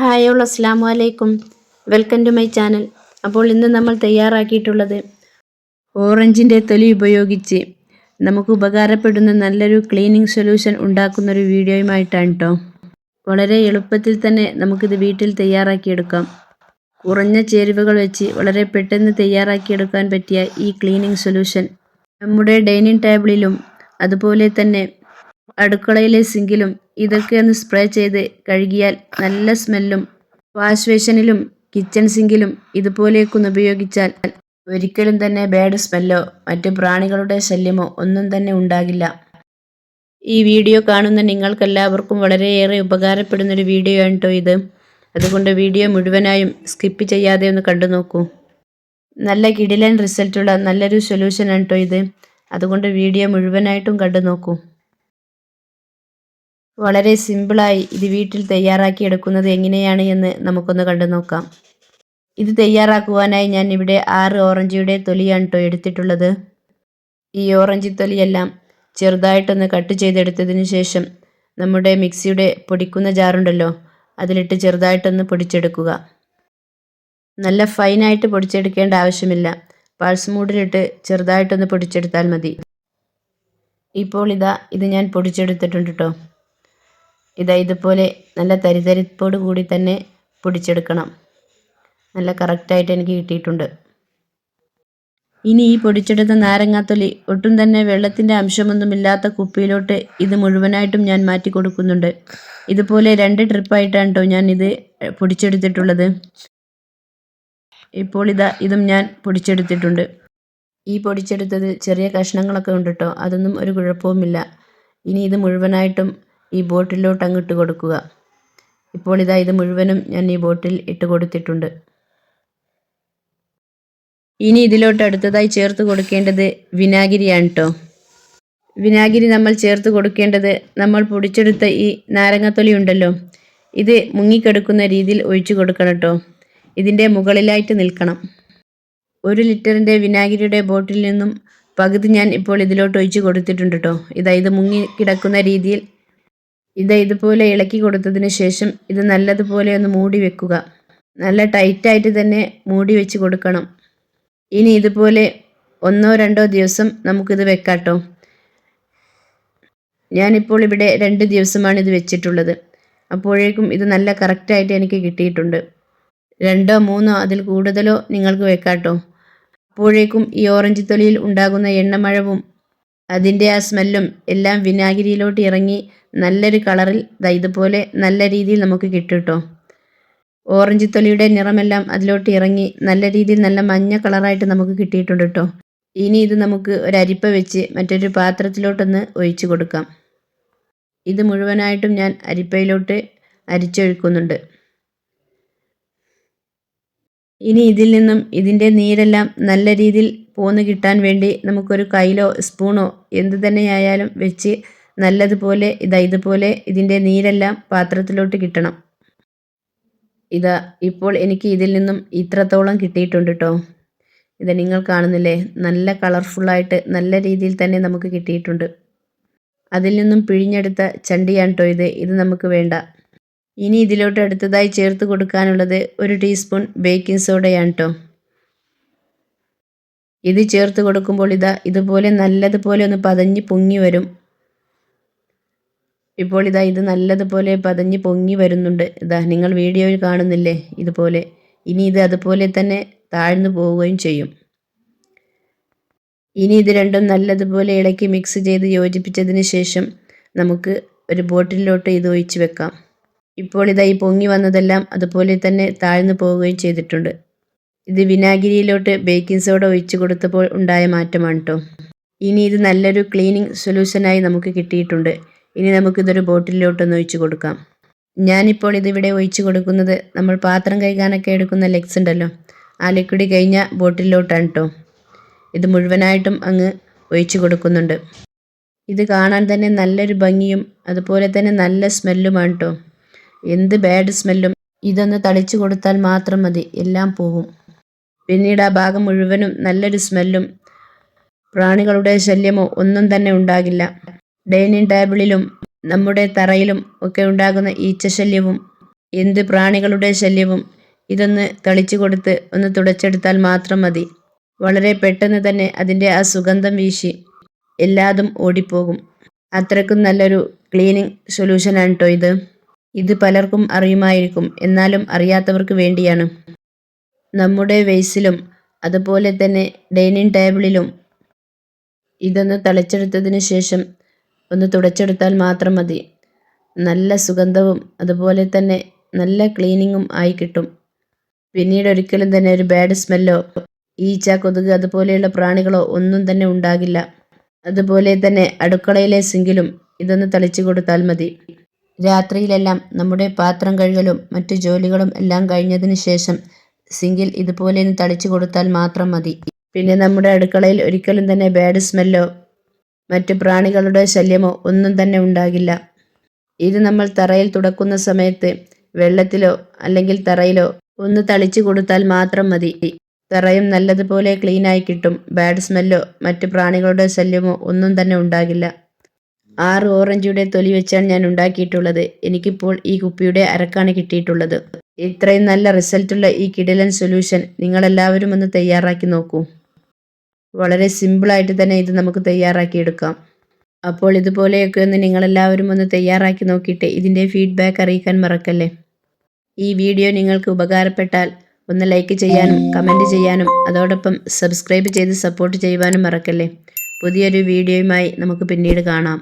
Hi all അസ്സാം വലൈക്കും welcome to my channel. അപ്പോൾ ഇന്ന് നമ്മൾ തയ്യാറാക്കിയിട്ടുള്ളത് ഓറഞ്ചിന്റെ തൊലി ഉപയോഗിച്ച് നമുക്ക് ഉപകാരപ്പെടുന്ന നല്ലൊരു ക്ലീനിങ് സൊല്യൂഷൻ ഉണ്ടാക്കുന്ന ഒരു വീഡിയോയുമായിട്ടാണ് കേട്ടോ വളരെ എളുപ്പത്തിൽ തന്നെ നമുക്കിത് വീട്ടിൽ തയ്യാറാക്കിയെടുക്കാം. കുറഞ്ഞ ചേരുവകൾ വെച്ച് വളരെ പെട്ടെന്ന് തയ്യാറാക്കിയെടുക്കാൻ പറ്റിയ ഈ ക്ലീനിങ് സൊല്യൂഷൻ നമ്മുടെ ഡൈനിങ് ടേബിളിലും അതുപോലെ തന്നെ അടുക്കളയിലെ സിങ്കിലും ഇതൊക്കെ ഒന്ന് സ്പ്രേ ചെയ്ത് കഴുകിയാൽ നല്ല സ്മെല്ലും വാഷ് ബേഷനിലും കിച്ചൺ സിങ്കിലും ഇതുപോലെയൊക്കെ ഒന്ന് ഉപയോഗിച്ചാൽ ഒരിക്കലും തന്നെ ബാഡ് സ്മെല്ലോ മറ്റു പ്രാണികളുടെ ശല്യമോ ഒന്നും തന്നെ ഉണ്ടാകില്ല. ഈ വീഡിയോ കാണുന്ന നിങ്ങൾക്കെല്ലാവർക്കും വളരെയേറെ ഉപകാരപ്പെടുന്നൊരു വീഡിയോ ആണ് ഇത്. അതുകൊണ്ട് വീഡിയോ മുഴുവനായും സ്കിപ്പ് ചെയ്യാതെ ഒന്ന് കണ്ടു നോക്കൂ. നല്ല കിടിലൻ റിസൾട്ടുള്ള നല്ലൊരു സൊല്യൂഷൻ ആണ് കേട്ടോ ഇത്. അതുകൊണ്ട് വീഡിയോ മുഴുവനായിട്ടും കണ്ടു നോക്കൂ. വളരെ സിമ്പിളായി ഇത് വീട്ടിൽ തയ്യാറാക്കി എടുക്കുന്നത് എങ്ങനെയാണ് എന്ന് നമുക്കൊന്ന് കണ്ടു നോക്കാം. ഇത് തയ്യാറാക്കുവാനായി ഞാൻ ഇവിടെ ആറ് ഓറഞ്ചിയുടെ തൊലിയാണ് കേട്ടോ എടുത്തിട്ടുള്ളത്. ഈ ഓറഞ്ച് തൊലിയെല്ലാം ചെറുതായിട്ടൊന്ന് കട്ട് ചെയ്തെടുത്തതിന് ശേഷം നമ്മുടെ മിക്സിയുടെ പൊടിക്കുന്ന ജാറുണ്ടല്ലോ അതിലിട്ട് ചെറുതായിട്ടൊന്ന് പൊടിച്ചെടുക്കുക. നല്ല ഫൈനായിട്ട് പൊടിച്ചെടുക്കേണ്ട ആവശ്യമില്ല. പൾസ് മൂടിലിട്ട് ചെറുതായിട്ടൊന്ന് പൊടിച്ചെടുത്താൽ മതി. ഇപ്പോൾ ഇതാ ഇത് ഞാൻ പൊടിച്ചെടുത്തിട്ടുണ്ട് കേട്ടോ ഇതാ ഇതുപോലെ നല്ല തരിതരിപ്പോട് കൂടി തന്നെ പൊടിച്ചെടുക്കണം. നല്ല കറക്റ്റായിട്ട് എനിക്ക് കിട്ടിയിട്ടുണ്ട്. ഇനി ഈ പൊടിച്ചെടുത്ത നാരങ്ങാത്തൊലി ഒട്ടും തന്നെ വെള്ളത്തിന്റെ അംശമൊന്നുമില്ലാത്ത കുപ്പിയിലോട്ട് ഇത് മുഴുവനായിട്ടും ഞാൻ മാറ്റി കൊടുക്കുന്നുണ്ട്. ഇതുപോലെ രണ്ട് ട്രിപ്പായിട്ടാണ് കേട്ടോ ഞാൻ ഇത് പൊടിച്ചെടുത്തിട്ടുള്ളത്. ഇപ്പോൾ ഇതാ ഇതും ഞാൻ പൊടിച്ചെടുത്തിട്ടുണ്ട്. ഈ പൊടിച്ചെടുത്തത് ചെറിയ കഷ്ണങ്ങളൊക്കെ ഉണ്ട് കേട്ടോ അതൊന്നും ഒരു കുഴപ്പവുമില്ല. ഇനി ഇത് മുഴുവനായിട്ടും ഈ ബോട്ടിലോട്ട് അങ്ങ് ഇട്ട് കൊടുക്കുക. ഇപ്പോൾ ഇതാ ഇത് മുഴുവനും ഞാൻ ഈ ബോട്ടിൽ ഇട്ട് കൊടുത്തിട്ടുണ്ട്. ഇനി ഇതിലോട്ട് അടുത്തതായി ചേർത്ത് കൊടുക്കേണ്ടത് വിനാഗിരിയാണ് കേട്ടോ വിനാഗിരി നമ്മൾ ചേർത്ത് കൊടുക്കേണ്ടത് നമ്മൾ പൊടിച്ചെടുത്ത ഈ നാരങ്ങത്തൊലി ഉണ്ടല്ലോ ഇത് മുങ്ങിക്കെടുക്കുന്ന രീതിയിൽ ഒഴിച്ചു കൊടുക്കണം കേട്ടോ ഇതിന്റെ മുകളിലായിട്ട് നിൽക്കണം. ഒരു ലിറ്ററിന്റെ വിനാഗിരിയുടെ ബോട്ടിൽ നിന്നും പകുതി ഞാൻ ഇപ്പോൾ ഇതിലോട്ട് ഒഴിച്ച് കൊടുത്തിട്ടുണ്ട് കേട്ടോ ഇതാ ഇത് മുങ്ങി കിടക്കുന്ന രീതിയിൽ ഇത് ഇതുപോലെ ഇളക്കി കൊടുത്തതിന് ശേഷം ഇത് നല്ലതുപോലെ ഒന്ന് മൂടി വെക്കുക. നല്ല ടൈറ്റായിട്ട് തന്നെ മൂടി വെച്ച് കൊടുക്കണം. ഇനി ഇതുപോലെ ഒന്നോ രണ്ടോ ദിവസം നമുക്കിത് വെക്കാട്ടോ. ഞാനിപ്പോൾ ഇവിടെ രണ്ട് ദിവസമാണ് ഇത് വെച്ചിട്ടുള്ളത്. അപ്പോഴേക്കും ഇത് നല്ല കറക്റ്റായിട്ട് എനിക്ക് കിട്ടിയിട്ടുണ്ട്. രണ്ടോ മൂന്നോ അതിൽ കൂടുതലോ നിങ്ങൾക്ക് വെക്കാട്ടോ. അപ്പോഴേക്കും ഈ ഓറഞ്ച് തൊലിയിൽ ഉണ്ടാകുന്ന എണ്ണമഴവും അതിന്റെ ആ സ്മെല്ലും എല്ലാം വിനാഗിരിയിലോട്ട് ഇറങ്ങി നല്ലൊരു കളറിൽ ഇതുപോലെ നല്ല രീതിയിൽ നമുക്ക് കിട്ടും ഓറഞ്ച് തൊലിയുടെ നിറമെല്ലാം അതിലോട്ട് ഇറങ്ങി നല്ല രീതിയിൽ നല്ല മഞ്ഞ കളറായിട്ട് നമുക്ക് കിട്ടിയിട്ടുണ്ട് കേട്ടോ. ഇനി ഇത് നമുക്ക് ഒരരിപ്പ വെച്ച് മറ്റൊരു പാത്രത്തിലോട്ടൊന്ന് ഒഴിച്ചു കൊടുക്കാം. ഇത് മുഴുവനായിട്ടും ഞാൻ അരിപ്പയിലോട്ട് അരിച്ചൊഴിക്കുന്നുണ്ട്. ഇനി ഇതിൽ നിന്നും ഇതിന്റെ നീരെല്ലാം നല്ല രീതിയിൽ പോന്ന് കിട്ടാൻ വേണ്ടി നമുക്കൊരു കയ്യിലോ സ്പൂണോ എന്ത് തന്നെയായാലും വെച്ച് നല്ലതുപോലെ ഇതാ ഇതുപോലെ ഇതിന്റെ നീരെല്ലാം പാത്രത്തിലോട്ട് കിട്ടണം. ഇതാ ഇപ്പോൾ എനിക്ക് ഇതിൽ നിന്നും ഇത്രത്തോളം കിട്ടിയിട്ടുണ്ട് കേട്ടോ ഇത് നിങ്ങൾ കാണുന്നില്ലേ? നല്ല കളർഫുള്ളായിട്ട് നല്ല രീതിയിൽ തന്നെ നമുക്ക് കിട്ടിയിട്ടുണ്ട്. അതിൽ നിന്നും പിഴിഞ്ഞെടുത്ത ചണ്ടിയാണ് കേട്ടോ ഇത്. ഇത് നമുക്ക് വേണ്ട. ഇനി ഇതിലോട്ട് അടുത്തതായി ചേർത്ത് കൊടുക്കാനുള്ളത് ഒരു ടീസ്പൂൺ ബേക്കിംഗ് സോഡയാണ് കേട്ടോ ഇത് ചേർത്ത് കൊടുക്കുമ്പോൾ ഇതാ ഇതുപോലെ നല്ലതുപോലെ ഒന്ന് പതഞ്ഞ് പൊങ്ങി വരും. ഇപ്പോൾ ഇതാ ഇത് നല്ലതുപോലെ പതഞ്ഞ് പൊങ്ങി വരുന്നുണ്ട്. ഇതാ നിങ്ങൾ വീഡിയോയിൽ കാണുന്നില്ലേ ഇതുപോലെ. ഇനി ഇത് അതുപോലെ തന്നെ താഴ്ന്നു പോവുകയും ചെയ്യും. ഇനി ഇത് രണ്ടും നല്ലതുപോലെ ഇളക്കി മിക്സ് ചെയ്ത് യോജിപ്പിച്ചതിന് ശേഷം നമുക്ക് ഒരു ബോട്ടിലോട്ട് ഇത് ഒഴിച്ച് വെക്കാം. ഇപ്പോൾ ഇതായി പൊങ്ങി വന്നതെല്ലാം അതുപോലെ തന്നെ താഴ്ന്നു പോവുകയും ചെയ്തിട്ടുണ്ട്. ഇത് വിനാഗിരിയിലോട്ട് ബേക്കിംഗ് സോഡ ഒഴിച്ചു കൊടുത്തപ്പോൾ ഉണ്ടായ മാറ്റമാണ് കേട്ടോ ഇനി ഇത് നല്ലൊരു ക്ലീനിങ് സൊല്യൂഷനായി നമുക്ക് കിട്ടിയിട്ടുണ്ട്. ഇനി നമുക്കിതൊരു ബോട്ടിലോട്ടൊന്ന് ഒഴിച്ചു കൊടുക്കാം. ഞാനിപ്പോൾ ഇതിവിടെ ഒഴിച്ചു കൊടുക്കുന്നത് നമ്മൾ പാത്രം കഴുകാനൊക്കെ എടുക്കുന്ന ലെഗ്സ് ഉണ്ടല്ലോ. ആ ലിക്വിഡ് കഴിഞ്ഞ ബോട്ടിലോട്ടാണ് കേട്ടോ ഇത് മുഴുവനായിട്ടും അങ്ങ് ഒഴിച്ചു കൊടുക്കുന്നുണ്ട്. ഇത് കാണാൻ തന്നെ നല്ലൊരു ഭംഗിയും അതുപോലെ തന്നെ നല്ല സ്മെല്ലുമാണ് കേട്ടോ എന്ത് ബാഡ് സ്മെല്ലും ഇതൊന്ന് തളിച്ചു കൊടുത്താൽ മാത്രം മതി. എല്ലാം പോകും പിന്നീട് ആ ഭാഗം മുഴുവനും നല്ലൊരു സ്മെല്ലും പ്രാണികളുടെ ശല്യമോ ഒന്നും തന്നെ ഉണ്ടാകില്ല. ഡൈനിങ് ടേബിളിലും നമ്മുടെ തറയിലും ഒക്കെ ഉണ്ടാകുന്ന ഈച്ച ഈച്ചശല്യവും എന്ത് പ്രാണികളുടെ ശല്യവും ഇതൊന്ന് തളിച്ചു കൊടുത്ത് ഒന്ന് തുടച്ചെടുത്താൽ മാത്രം മതി. വളരെ പെട്ടെന്ന് തന്നെ അതിന്റെ ആ സുഗന്ധം വീശി എല്ലാതും ഓടിപ്പോകും. അത്രക്കും നല്ലൊരു ക്ലീനിങ് സൊല്യൂഷനാണ് കേട്ടോ ഇത്. ഇത് പലർക്കും അറിയുമായിരിക്കും. എന്നാലും അറിയാത്തവർക്ക് വേണ്ടിയാണ്. നമ്മുടെ വെയ്സിലും അതുപോലെ തന്നെ ഡൈനിങ് ടേബിളിലും ഇതൊന്ന് തളിച്ചെടുത്തതിന് ശേഷം ഒന്ന് തുടച്ചെടുത്താൽ മാത്രം മതി. നല്ല സുഗന്ധവും അതുപോലെ തന്നെ നല്ല ക്ലീനിങ്ങും ആയി കിട്ടും. പിന്നീട് ഒരിക്കലും തന്നെ ഒരു ബാഡ് സ്മെല്ലോ ഈച്ച കൊതുക് അതുപോലെയുള്ള പ്രാണികളോ ഒന്നും തന്നെ ഉണ്ടാകില്ല. അതുപോലെ തന്നെ അടുക്കളയിലെ സിങ്കിലും ഇതൊന്ന് തളിച്ചു കൊടുത്താൽ മതി. രാത്രിയിലെല്ലാം നമ്മുടെ പാത്രം കഴുകലും മറ്റു ജോലികളും എല്ലാം കഴിഞ്ഞതിന് ശേഷം സിങ്കിൽ ഇതുപോലെ ഒന്ന് തളിച്ചു കൊടുത്താൽ മാത്രം മതി. പിന്നെ നമ്മുടെ അടുക്കളയിൽ ഒരിക്കലും തന്നെ ബാഡ് സ്മെല്ലോ മറ്റു പ്രാണികളുടെ ശല്യമോ ഒന്നും തന്നെ ഉണ്ടാകില്ല. ഇത് നമ്മൾ തറയിൽ തുടക്കുന്ന സമയത്ത് വെള്ളത്തിലോ അല്ലെങ്കിൽ തറയിലോ ഒന്ന് തളിച്ചു കൊടുത്താൽ മാത്രം മതി. തറയും നല്ലതുപോലെ ക്ലീനായി കിട്ടും. ബാഡ് സ്മെല്ലോ മറ്റു പ്രാണികളുടെ ശല്യമോ ഒന്നും തന്നെ ഉണ്ടാകില്ല. ആറ് ഓറഞ്ചിയുടെ തൊലി വെച്ചാണ് ഞാൻ ഉണ്ടാക്കിയിട്ടുള്ളത്. എനിക്കിപ്പോൾ ഈ കുപ്പിയുടെ അരക്കാണ് കിട്ടിയിട്ടുള്ളത്. ഇത്രയും നല്ല റിസൾട്ടുള്ള ഈ കിടിലൻ സൊല്യൂഷൻ നിങ്ങളെല്ലാവരും ഒന്ന് തയ്യാറാക്കി നോക്കൂ. വളരെ സിമ്പിളായിട്ട് തന്നെ ഇത് നമുക്ക് തയ്യാറാക്കിയെടുക്കാം. അപ്പോൾ ഇതുപോലെയൊക്കെ ഒന്ന് നിങ്ങളെല്ലാവരും ഒന്ന് തയ്യാറാക്കി നോക്കിയിട്ട് ഇതിന്റെ ഫീഡ്ബാക്ക് അറിയിക്കാൻ മറക്കല്ലേ? ഈ വീഡിയോ നിങ്ങൾക്ക് ഉപകാരപ്പെട്ടാൽ ഒന്ന് ലൈക്ക് ചെയ്യാനും കമന്റ് ചെയ്യാനും അതോടൊപ്പം സബ്സ്ക്രൈബ് ചെയ്ത് സപ്പോർട്ട് ചെയ്യുവാനും മറക്കല്ലേ? പുതിയൊരു വീഡിയോയുമായി നമുക്ക് പിന്നീട് കാണാം.